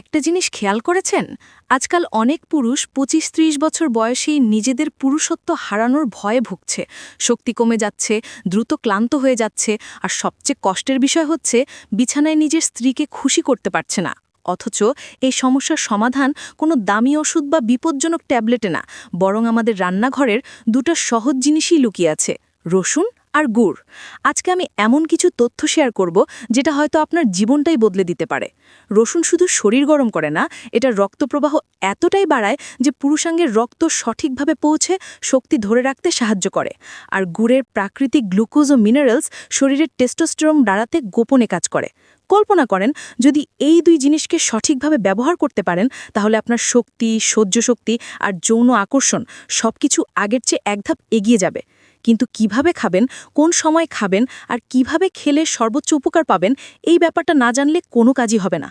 একটা জিনিস খেয়াল করেছেন? আজকাল অনেক পুরুষ পঁচিশ ত্রিশ বছর বয়সেই নিজেদের পুরুষত্ব হারানোর ভয়ে ভুগছে। শক্তি কমে যাচ্ছে, দ্রুত ক্লান্ত হয়ে যাচ্ছে, আর সবচেয়ে কষ্টের বিষয় হচ্ছে বিছানায় নিজের স্ত্রীকে খুশি করতে পারছে না। অথচ এই সমস্যার সমাধান কোনো দামি ওষুধ বা বিপজ্জনক ট্যাবলেটে না, বরং আমাদের রান্নাঘরের দুটো সহজ জিনিসই লুকিয়ে আছে। রসুন আর গুড়। আজকে আমি এমন কিছু তথ্য শেয়ার করব, যেটা হয়তো আপনার জীবনটাই বদলে দিতে পারে। রসুন শুধু শরীর গরম করে না, এটা রক্তপ্রবাহ এতটাই বাড়ায় যে পুরুষাঙ্গের রক্ত সঠিকভাবে পৌঁছে শক্তি ধরে রাখতে সাহায্য করে। আর গুড়ের প্রাকৃতিক গ্লুকোজ ও মিনারেলস শরীরের টেস্টোস্টেরম দাঁড়াতে গোপনে কাজ করে। কল্পনা করেন, যদি এই দুই জিনিসকে সঠিকভাবে ব্যবহার করতে পারেন, তাহলে আপনার শক্তি সহ্য শক্তি আর যৌন আকর্ষণ সবকিছু আগের চেয়ে এক ধাপ এগিয়ে যাবে। কিন্তু কীভাবে খাবেন, কোন সময় খাবেন আর কীভাবে খেলে সর্বোচ্চ উপকার পাবেন, এই ব্যাপারটা না জানলে কোনো কাজই হবে না।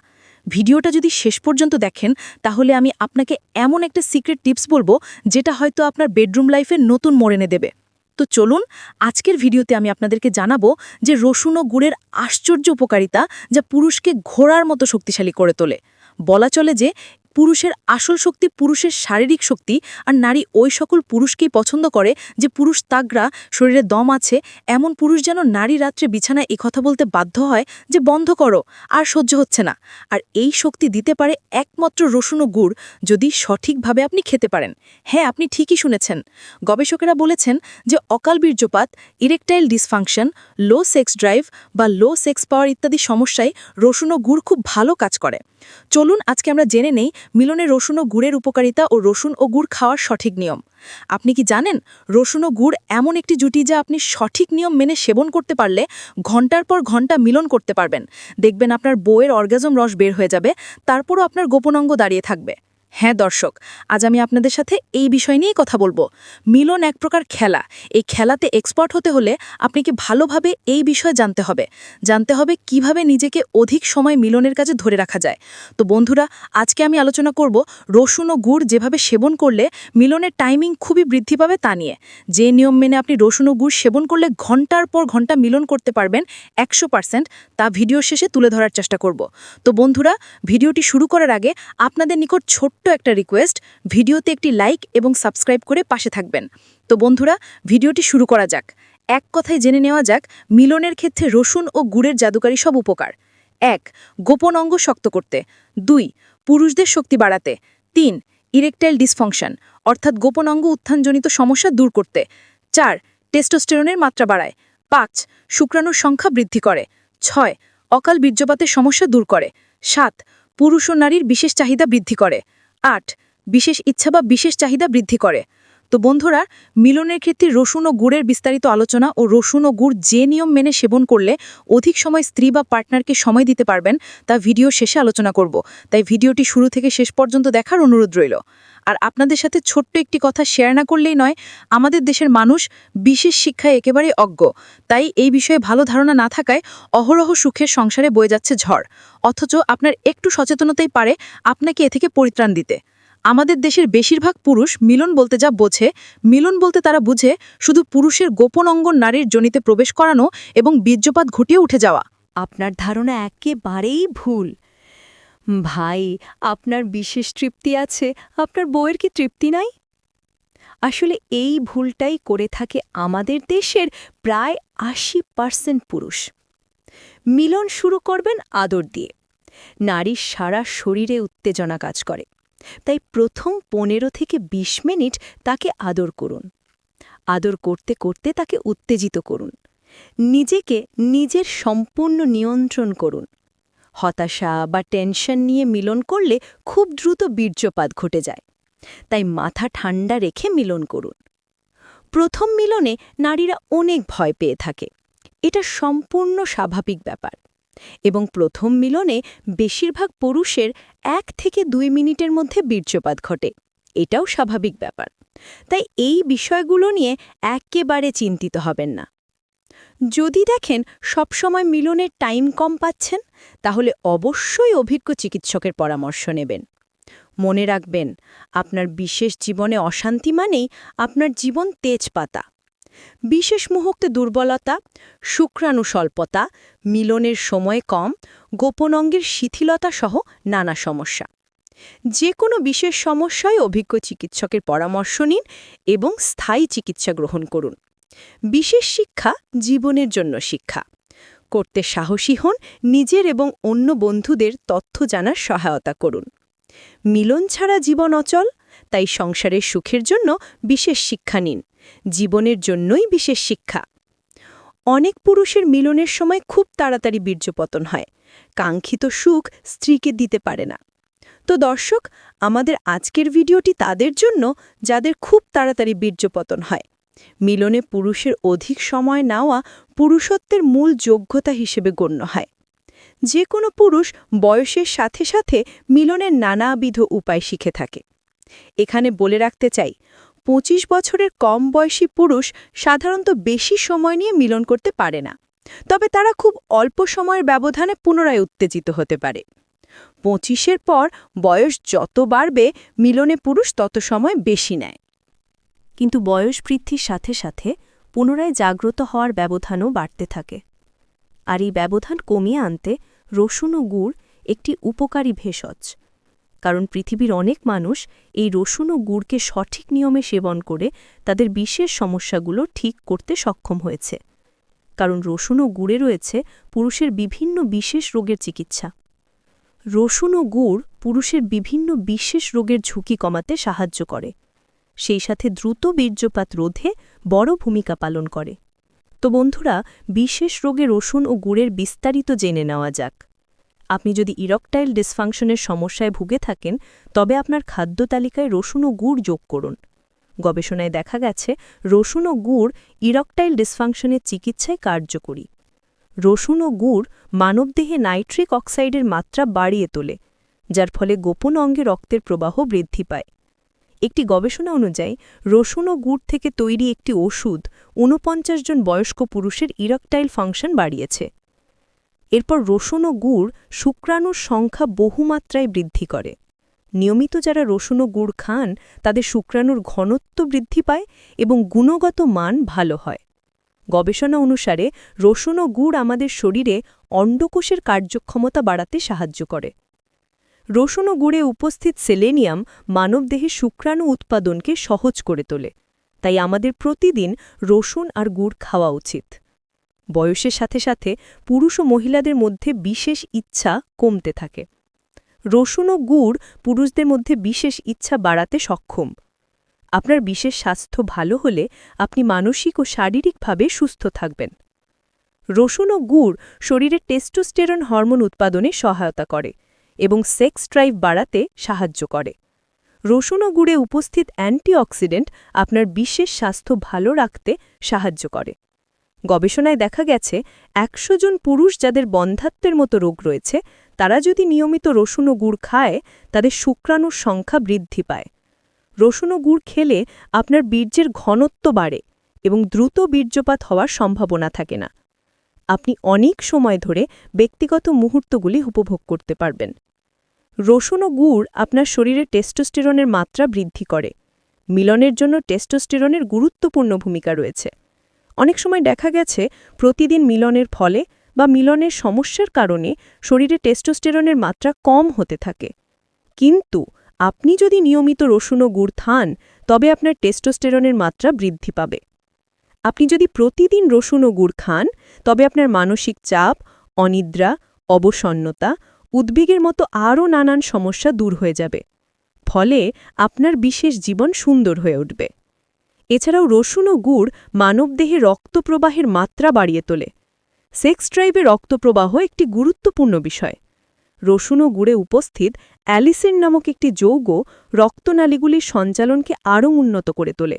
ভিডিওটা যদি শেষ পর্যন্ত দেখেন, তাহলে আমি আপনাকে এমন একটা সিক্রেট টিপস বলব, যেটা হয়তো আপনার বেডরুম লাইফে নতুন মোড় এনে দেবে। তো চলুন, আজকের ভিডিওতে আমি আপনাদেরকে জানাব যে রসুন ও গুড়ের আশ্চর্য উপকারিতা যা পুরুষকে ঘোড়ার মতো শক্তিশালী করে তোলে। বলা চলে যে পুরুষের আসল শক্তি পুরুষের শারীরিক শক্তি, আর নারী ওই সকল পুরুষকেই পছন্দ করে যে পুরুষ তাগরা শরীরে দম আছে, এমন পুরুষ যেন নারী রাত্রে বিছানায় কথা বলতে বাধ্য হয় যে বন্ধ করো, আর সহ্য হচ্ছে না। আর এই শক্তি দিতে পারে একমাত্র রসুন ও গুড়, যদি সঠিকভাবে আপনি খেতে পারেন। হ্যাঁ আপনি ঠিকই শুনেছেন। গবেষকেরা বলেছেন যে অকাল বীর্যপাত, erectile dysfunction, low sex drive বা লো সেক্স পাওয়ার ইত্যাদি সমস্যায় রসুন ও গুড় খুব ভালো কাজ করে। চলুন আজকে আমরা জেনে নেই মিলনে রসুন ও গুড়ের উপকারিতা ও রসুন ও গুড় খাওয়ার সঠিক নিয়ম। আপনি কি জানেন, রসুন ও গুড় এমন একটি জুটি যা আপনি সঠিক নিয়ম মেনে সেবন করতে পারলে ঘণ্টার পর ঘণ্টা মিলন করতে পারবেন। দেখবেন আপনার বইয়ের অর্গাজম রস বের হয়ে যাবে, তারপরও আপনার গোপনাঙ্গ দাঁড়িয়ে থাকবে। হ্যাঁ দর্শক, আজ আমি আপনাদের সাথে এই বিষয় নিয়েই কথা বলব। মিলন এক প্রকার খেলা। এই খেলাতে এক্সপার্ট হতে হলে আপনাকে ভালোভাবে এই বিষয়ে জানতে হবে। জানতে হবে কীভাবে নিজেকে অধিক সময় মিলনের কাজে ধরে রাখা যায়। তো বন্ধুরা, আজকে আমি আলোচনা করব রসুন ও গুড় যেভাবে সেবন করলে মিলনের টাইমিং খুবই বৃদ্ধি পাবে তা নিয়ে। যে নিয়ম মেনে আপনি রসুন ও গুড় সেবন করলে ঘণ্টার পর ঘণ্টা মিলন করতে পারবেন একশো পার্সেন্ট তা ভিডিও শেষে তুলে ধরার চেষ্টা করব। তো বন্ধুরা, ভিডিওটি শুরু করার আগে আপনাদের নিকট ছোট্ট একটা রিকোয়েস্ট ভিডিওতে একটি লাইক এবং সাবস্ক্রাইব করে পাশে থাকবেন। তো বন্ধুরা, ভিডিওটি শুরু করা যাক। এক কথায় জেনে নেওয়া যাক, মিলনের ক্ষেত্রে রসুন ও গুড়ের জাদুকারী সব উপকার। এক, গোপন অঙ্গ শক্ত করতে। দুই, পুরুষদের শক্তি বাড়াতে। তিন ইরেকটাইল ডিসফাংশন অর্থাৎ গোপন অঙ্গ উত্থানজনিত সমস্যা দূর করতে। চার টেস্টোস্টেরনের মাত্রা বাড়ায়। পাঁচ, শুক্রাণুর সংখ্যা বৃদ্ধি করে। ছয়, অকাল বীর্যপাতের সমস্যা দূর করে। সাত, পুরুষ ও নারীর বিশেষ চাহিদা বৃদ্ধি করে। আট। বিশেষ ইচ্ছা বা বিশেষ চাহিদা বৃদ্ধি করে। তো বন্ধুরা, মিলনের ক্ষেত্রে রসুন ও গুড়ের বিস্তারিত আলোচনা ও রসুন ও গুড় যে নিয়ম মেনে সেবন করলে অধিক সময় স্ত্রী বা পার্টনারকে সময় দিতে পারবেন তা ভিডিও শেষে আলোচনা করব। তাই ভিডিওটি শুরু থেকে শেষ পর্যন্ত দেখার অনুরোধ রইল। আর আপনাদের সাথে ছোট্ট একটি কথা শেয়ার না করলেই নয়, আমাদের দেশের মানুষ বিশেষ শিক্ষায় একেবারে অজ্ঞ। তাই এই বিষয়ে ভালো ধারণা না থাকায় অহরহ সুখের সংসারে বয়ে যাচ্ছে ঝড়। অথচ আপনার একটু সচেতনতাই পারে আপনাকে এ থেকে পরিত্রাণ দিতে। আমাদের দেশের বেশিরভাগ পুরুষ মিলন বলতে যা বোঝে, মিলন বলতে তারা বুঝে শুধু পুরুষের গোপন অঙ্গ নারীর জনিতে প্রবেশ করানো এবং বীর্যপাত ঘটিয়ে উঠে যাওয়া। আপনার ধারণা একেবারেই ভুল। ভাই, আপনার বিশেষ তৃপ্তি আছে, আপনার বউয়ের কি তৃপ্তি নাই? আসলে এই ভুলটাই করে থাকে আমাদের দেশের প্রায় আশি পার্সেন্ট পুরুষ। মিলন শুরু করবেন আদর দিয়ে। নারীর সারা শরীরে উত্তেজনা কাজ করে। তাই প্রথম পনেরো থেকে ২০ মিনিট তাকে আদর করুন। আদর করতে করতে তাকে উত্তেজিত করুন। নিজেকে নিজের সম্পূর্ণ নিয়ন্ত্রণ করুন। হতাশা বা টেনশন নিয়ে মিলন করলে খুব দ্রুত বীর্যপাত ঘটে যায়। তাই মাথা ঠান্ডা রেখে মিলন করুন। প্রথম মিলনে নারীরা অনেক ভয় পেয়ে থাকে। এটা সম্পূর্ণ স্বাভাবিক ব্যাপার। এবং প্রথম মিলনে বেশিরভাগ পুরুষের এক থেকে দুই মিনিটের মধ্যে বীর্যপাত ঘটে। এটাও স্বাভাবিক ব্যাপার। তাই এই বিষয়গুলো নিয়ে একেবারে চিন্তিত হবেন না। যদি দেখেন সবসময় মিলনের টাইম কম পাচ্ছেন, তাহলে অবশ্যই অভিজ্ঞ চিকিৎসকের পরামর্শ নেবেন। মনে রাখবেন, আপনার বিশেষ জীবনে অশান্তি মানেই আপনার জীবন তেজপাতা। বিশেষ মুহূর্তে দুর্বলতা, শুক্রাণু স্বল্পতা, মিলনের সময় কম, গোপন অঙ্গের শিথিলতা সহ নানা সমস্যা। যে কোনো বিশেষ সমস্যায় অভিজ্ঞ চিকিৎসকের পরামর্শ নিন এবং স্থায়ী চিকিৎসা গ্রহণ করুন। বিশেষ শিক্ষা জীবনের জন্য শিক্ষা। করতে সাহসী হন নিজের এবং অন্য বন্ধুদের তথ্য জানার সহায়তা করুন। মিলন ছাড়া জীবন অচল তাই সংসারের সুখের জন্য বিশেষ শিক্ষা নিন। জীবনের জন্যই বিশেষ শিক্ষা। অনেক পুরুষের মিলনের সময় খুব তাড়াতাড়ি বীর্যপতন হয়। কাঙ্ক্ষিত সুখ স্ত্রীকে দিতে পারে না। তো দর্শক, আমাদের আজকের ভিডিওটি তাদের জন্য যাদের খুব তাড়াতাড়ি বীর্যপতন হয়। মিলনে পুরুষের অধিক সময় নেওয়া পুরুষত্বের মূল যোগ্যতা হিসেবে গণ্য হয়। যে কোনো পুরুষ বয়সের সাথে সাথে মিলনের নানাবিধ উপায় শিখে থাকে। এখানে বলে রাখতে চাই, পঁচিশ বছরের কম বয়সী পুরুষ সাধারণত বেশি সময় নিয়ে মিলন করতে পারে না। তবে তারা খুব অল্প সময়ের ব্যবধানে পুনরায় উত্তেজিত হতে পারে। পঁচিশের পর বয়স যত বাড়বে, মিলনে পুরুষ তত সময় বেশি নেয়। কিন্তু বয়স বৃদ্ধির সাথে সাথে পুনরায় জাগ্রত হওয়ার ব্যবধানও বাড়তে থাকে। আর এই ব্যবধান কমিয়ে আনতে রসুন ও গুড় একটি উপকারী ভেষজ। কারণ পৃথিবীর অনেক মানুষ এই রসুন ও গুড়কে সঠিক নিয়মে সেবন করে তাদের বিশেষ সমস্যাগুলো ঠিক করতে সক্ষম হয়েছে। কারণ রসুন ও গুড়ে রয়েছে পুরুষের বিভিন্ন বিশেষ রোগের চিকিৎসা। রসুন ও গুড় পুরুষের বিভিন্ন বিশেষ রোগের ঝুঁকি কমাতে সাহায্য করে। সেই সাথে দ্রুত বীর্যপাত রোধে বড় ভূমিকা পালন করে। তো বন্ধুরা, বিশেষ রোগে রসুন ও গুড়ের বিস্তারিত জেনে নেওয়া যাক। আপনি যদি ইরকটাইল ডিসফাংশনের সমস্যায় ভুগে থাকেন, তবে আপনার খাদ্য তালিকায় রসুন ও গুড় যোগ করুন। গবেষণায় দেখা গেছে, রসুন ও গুড় ইরকটাইল ডিসফাংশনের চিকিৎসায় কার্যকরী। রসুন ও গুড় মানবদেহে নাইট্রিক অক্সাইডের মাত্রা বাড়িয়ে তোলে, যার ফলে গোপন অঙ্গে রক্তের প্রবাহ বৃদ্ধি পায়। একটি গবেষণা অনুযায়ী, রসুন ও গুড় থেকে তৈরি একটি ওষুধ ঊনপঞ্চাশ জন বয়স্ক পুরুষের ইরকটাইল ফাংশন বাড়িয়েছে। এরপর রসুন ও গুড় শুক্রাণুর সংখ্যা বহুমাত্রায় বৃদ্ধি করে। নিয়মিত যারা রসুন ও গুড় খান, তাদের শুক্রাণুর ঘনত্ব বৃদ্ধি পায় এবং গুণগত মান ভালো হয়। গবেষণা অনুসারে রসুন ও গুড় আমাদের শরীরে অন্ডকোষের কার্যক্ষমতা বাড়াতে সাহায্য করে। রসুন ও গুড়ে উপস্থিত সেলেনিয়াম মানবদেহে শুক্রাণু উৎপাদনকে সহজ করে তোলে। তাই আমাদের প্রতিদিন রসুন আর গুড় খাওয়া উচিত। বয়সের সাথে সাথে পুরুষ ও মহিলাদের মধ্যে বিশেষ ইচ্ছা কমতে থাকে। রসুন ও গুড় পুরুষদের মধ্যে বিশেষ ইচ্ছা বাড়াতে সক্ষম। আপনার বিশেষ স্বাস্থ্য ভালো হলে আপনি মানসিক ও শারীরিকভাবে সুস্থ থাকবেন। রসুন ও গুড় শরীরে টেস্টোস্টেরন হরমোন উৎপাদনে সহায়তা করে এবং সেক্স ড্রাইভ বাড়াতে সাহায্য করে। রসুন ও গুড়ে উপস্থিত অ্যান্টিঅক্সিডেন্ট আপনার বিশেষ স্বাস্থ্য ভালো রাখতে সাহায্য করে। গবেষণায় দেখা গেছে, একশো জন পুরুষ যাদের বন্ধাত্বের মতো রোগ রয়েছে, তারা যদি নিয়মিত রসুন ও গুড় খায়, তাদের শুক্রাণুর সংখ্যা বৃদ্ধি পায়। রসুন ও গুড় খেলে আপনার বীর্যের ঘনত্ব বাড়ে এবং দ্রুত বীর্যপাত হওয়ার সম্ভাবনা থাকে না। আপনি অনেক সময় ধরে ব্যক্তিগত মুহূর্তগুলি উপভোগ করতে পারবেন। রসুন ও গুড় আপনার শরীরে টেস্টোস্টেরনের মাত্রা বৃদ্ধি করে। মিলনের জন্য টেস্টোস্টেরনের গুরুত্বপূর্ণ ভূমিকা রয়েছে। অনেক সময় দেখা গেছে প্রতিদিন মিলনের ফলে বা মিলনের সমস্যার কারণে শরীরে টেস্টোস্টেরনের মাত্রা কম হতে থাকে। কিন্তু আপনি যদি নিয়মিত রসুন ও গুড় খান, তবে আপনার টেস্টোস্টেরনের মাত্রা বৃদ্ধি পাবে। আপনি যদি প্রতিদিন রসুন ও গুড় খান, তবে আপনার মানসিক চাপ, অনিদ্রা, অবসন্নতা, উদ্বেগের মতো আরও নানান সমস্যা দূর হয়ে যাবে। ফলে আপনার বিশেষ জীবন সুন্দর হয়ে উঠবে। এছাড়াও রসুন ও গুড় মানবদেহে রক্তপ্রবাহের মাত্রা বাড়িয়ে তোলে। সেক্স ড্রাইভে রক্তপ্রবাহ একটি গুরুত্বপূর্ণ বিষয়। রসুন ও গুড়ে উপস্থিত অ্যালিসিন নামক একটি যৌগ রক্তনালীগুলির সঞ্চালনকে আরও উন্নত করে তোলে।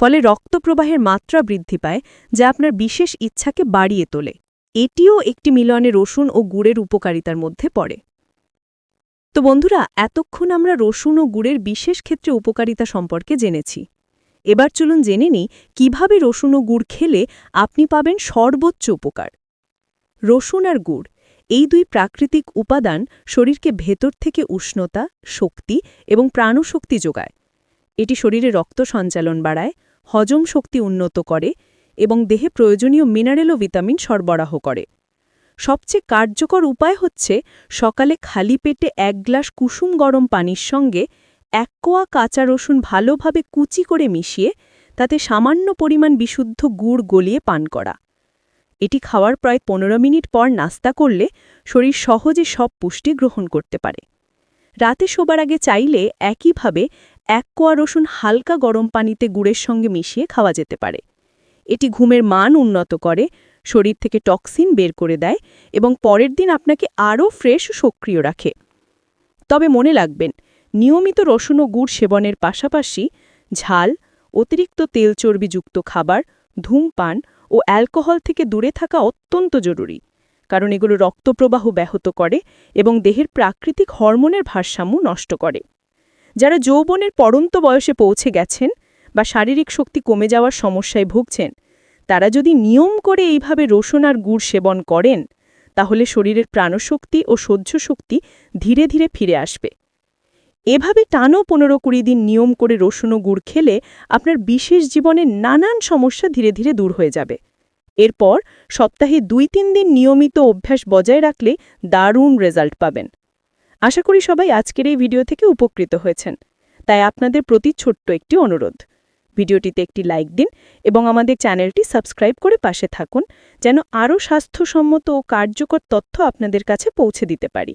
ফলে রক্তপ্রবাহের মাত্রা বৃদ্ধি পায়, যা আপনার বিশেষ ইচ্ছাকে বাড়িয়ে তোলে। এটিও একটি মিলনে রসুন ও গুড়ের উপকারিতার মধ্যে পড়ে। তো বন্ধুরা, এতক্ষণ আমরা রসুন ও গুড়ের বিশেষ ক্ষেত্রে উপকারিতা সম্পর্কে জেনেছি। এবার চলুন জেনে নিই, কীভাবে রসুন ও গুড় খেলে আপনি পাবেন সর্বোচ্চ উপকার। রসুন আর গুড়, এই দুই প্রাকৃতিক উপাদান শরীরকে ভেতর থেকে উষ্ণতা, শক্তি এবং প্রাণশক্তি যোগায়। এটি শরীরে রক্ত সঞ্চালন বাড়ায়, হজম শক্তি উন্নত করে এবং দেহে প্রয়োজনীয় মিনারেল ও ভিটামিন সরবরাহ করে। সবচেয়ে কার্যকর উপায় হচ্ছে সকালে খালি পেটে এক গ্লাস কুসুম গরম পানির সঙ্গে এক কোয়া কাঁচা রসুন ভালোভাবে কুচি করে মিশিয়ে তাতে সামান্য পরিমাণ বিশুদ্ধ গুড় গলিয়ে পান করা। এটি খাওয়ার প্রায় পনেরো মিনিট পর নাস্তা করলে শরীর সহজে সব পুষ্টি গ্রহণ করতে পারে। রাতে শোবার আগে চাইলে একইভাবে এক কোয়া রসুন হালকা গরম পানিতে গুড়ের সঙ্গে মিশিয়ে খাওয়া যেতে পারে। এটি ঘুমের মান উন্নত করে, শরীর থেকে টক্সিন বের করে দেয় এবং পরের দিন আপনাকে আরও ফ্রেশ সক্রিয় রাখে। তবে মনে রাখবেন নিয়মিত রসুন ও গুড় সেবনের পাশাপাশি ঝাল, অতিরিক্ত তেল চর্বিযুক্ত খাবার, ধূমপান ও অ্যালকোহল থেকে দূরে থাকা অত্যন্ত জরুরি, কারণ এগুলো রক্তপ্রবাহ ব্যাহত করে এবং দেহের প্রাকৃতিক হরমোনের ভারসাম্য নষ্ট করে। যারা যৌবনের পরন্ত বয়সে পৌঁছে গেছেন বা শারীরিক শক্তি কমে যাওয়ার সমস্যায় ভুগছেন, তারা যদি নিয়ম করে এইভাবে রসুন আর গুড় সেবন করেন, তাহলে শরীরের প্রাণশক্তি ও সহ্য শক্তি ধীরে ধীরে ফিরে আসবে। এভাবে টানো পনেরো কুড়ি দিন নিয়ম করে রসুন ও গুড় খেলে আপনার বিশেষ জীবনের নানান সমস্যা ধীরে ধীরে দূর হয়ে যাবে। এরপর সপ্তাহে দুই তিন দিন নিয়মিত অভ্যাস বজায় রাখলে দারুণ রেজাল্ট পাবেন। আশা করি সবাই আজকের এই ভিডিও থেকে উপকৃত হয়েছেন। তাই আপনাদের প্রতি ছোট্ট একটি অনুরোধ। ভিডিওটিতে একটি লাইক দিন এবং আমাদের চ্যানেলটি সাবস্ক্রাইব করে পাশে থাকুন, যেন আরও স্বাস্থ্যসম্মত ও কার্যকর তথ্য আপনাদের কাছে পৌঁছে দিতে পারি।